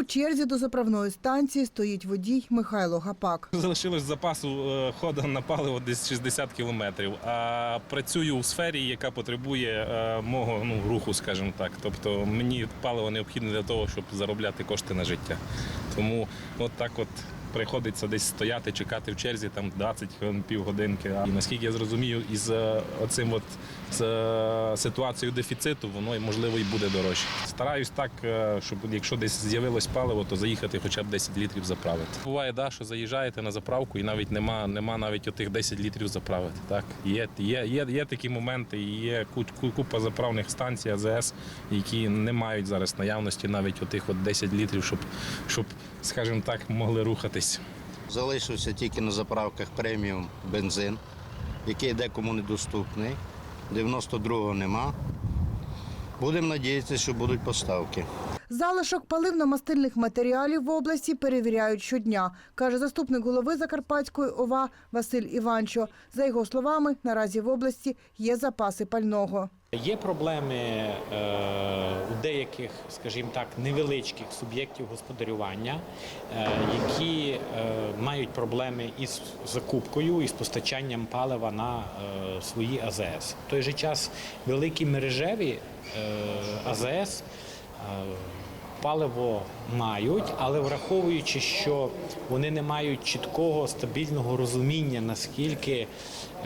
У черзі до заправної станції стоїть водій Михайло Гапак. Залишилось запасу хода ходу на паливо десь 60 кілометрів. А працюю у сфері, яка потребує е, мого ну, руху, скажімо так. Тобто мені паливо необхідне для того, щоб заробляти кошти на життя. Тому от так от. Приходиться десь стояти, чекати в черзі там 20 хвилин, півгодинки. І наскільки я зрозумію, із е, оцим от з е, ситуацією дефіциту, воно можливо і буде дорожче. Стараюсь так, е, щоб якщо десь з'явилось паливо, то заїхати хоча б 10 літрів заправити. Буває, да, що заїжджаєте на заправку і навіть нема, нема навіть отих 10 літрів заправити. Так? Є, є, є, є такі моменти, є ку- ку- купа заправних станцій АЗС, які не мають зараз наявності навіть отих от 10 літрів, щоб, щоб скажімо так, могли рухатись. Залишився тільки на заправках преміум бензин, який декому недоступний. 92-го нема. Будемо надіятися, що будуть поставки. Залишок паливно-мастильних матеріалів в області перевіряють щодня, каже заступник голови Закарпатської ОВА Василь Іванчо. За його словами, наразі в області є запаси пального. Є проблеми е, у деяких, скажімо так, невеличких суб'єктів господарювання, е, які е, мають проблеми із закупкою і з постачанням палива на свої АЗС. В той же час великі мережеві АЗС. Паливо мають, але враховуючи, що вони не мають чіткого стабільного розуміння, наскільки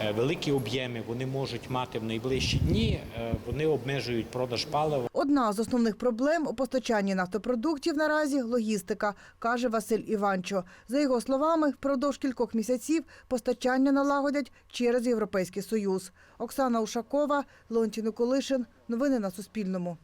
е, великі об'єми вони можуть мати в найближчі дні, е, вони обмежують продаж палива. Одна з основних проблем у постачанні нафтопродуктів наразі логістика, каже Василь Іванчо. За його словами, впродовж кількох місяців постачання налагодять через Європейський Союз. Оксана Ушакова, Леонтій Николишин. Новини на Суспільному.